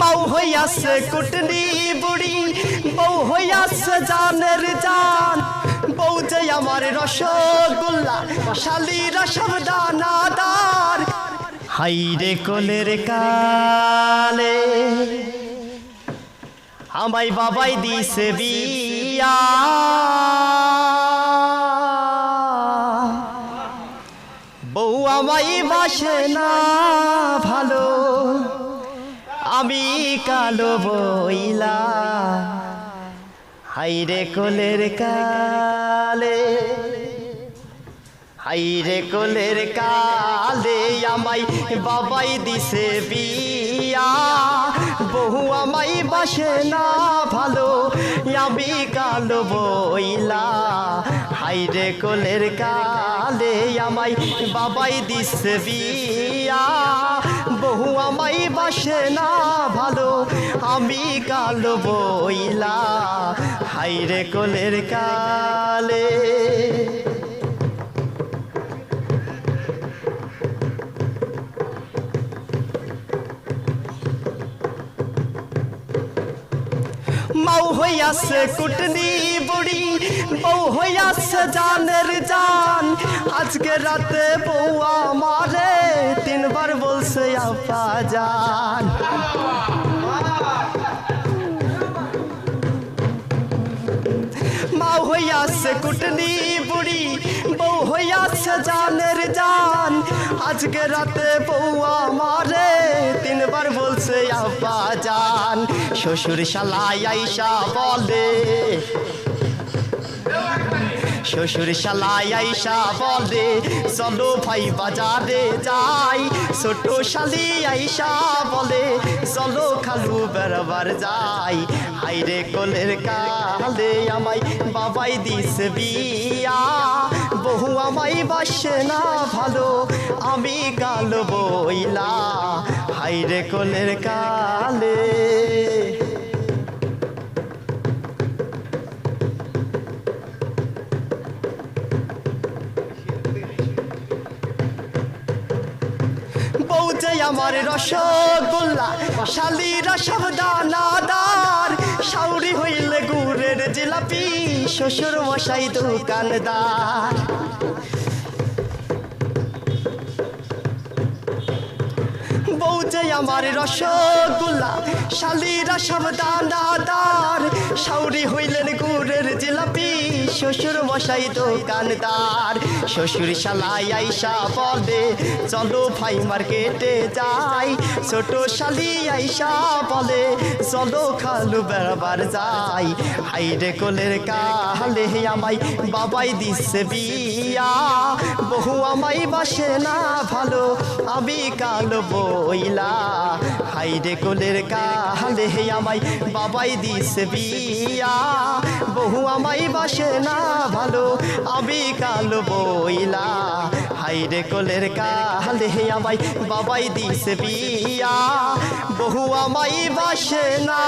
মাউ হইয়াছে কুটনি বুড়ি, বউ হইয়াছে জানের জান। বউ যে আমার রসগোল্লা, শালি রসব দানাদার হাইরে কোলের কালে, আমায় বাবাই দিছে বিয়া। বউ আমায় বাসে না ভালো আমি কালো বইলা হাইরে কোলের কালে, হাইরে কোলের কালে আমাই বাবাই দিছে বিয়া। বহু আমাই বাসে না ভালো, আমি কালো বইলা হাইরে কোলের কালে আমাই বাবাই দিছে বিয়া। বহু আমাই বাসে না ভালো। আমি কালো বইলা হাইরে কোলের কালে। মাউ হইয়াছে কুটনি বুড়ি বউ হইয়াছে জানের জান। আজকে রাতে বউ আমারে তিনবার বলছে, আপা জান মা হইয়াছে কুটনি বুড়ি, বউ হইয়াছে জানের জান। আজকে রাতে বউ আমারে তিনবার বলছে আব্বা জান শ্বশুর শালাই আইসা বলে। শ্বশুর শালাই আইসা বলে, চলো ভাই বাজারে যাই। ছোট শালি আইসা বলে, চলো খালু বেড়াবার যাই। হাইরে কোলের কালে আমায় বাবাই দিস বিয়া। বহু আমায় বাসে না ভালো, আমি গাল বইলা। হাইরে কোলের কালে। যে আমার রসগোল্লা শালি রসব দানাদার। সাউরি হইলে গুড়ের জিলাপি শ্বশুর মশাই দোকানদার। যে আমার রসগোল্লা। শালি রসব দানাদার সাউরি হইলেন গুড়ের জিলাপি। শ্বশুর মশাই দোকানদার। শ্বশুর শালাই আইসা বলে, চলো ভাই মার্কেটে যাই। ছোট শালি আইসা বলে, চলো খালু বেড়াবার যাই। হাইরে কোলের কালে আমাই বাবাই দিচ্ছে বিয়া। বহু আমাই বাসে না ভালো, আমি কালো বইলা হাইরে কোলের কালে আমাই বাবাই দিস বিয়া। বহু আমাই বাসে না ভালো, আমি কালো বইলা। হাইরে কোলের কালে আমাই বাবাই দিছে বিয়া। বহু আমাই বাসে না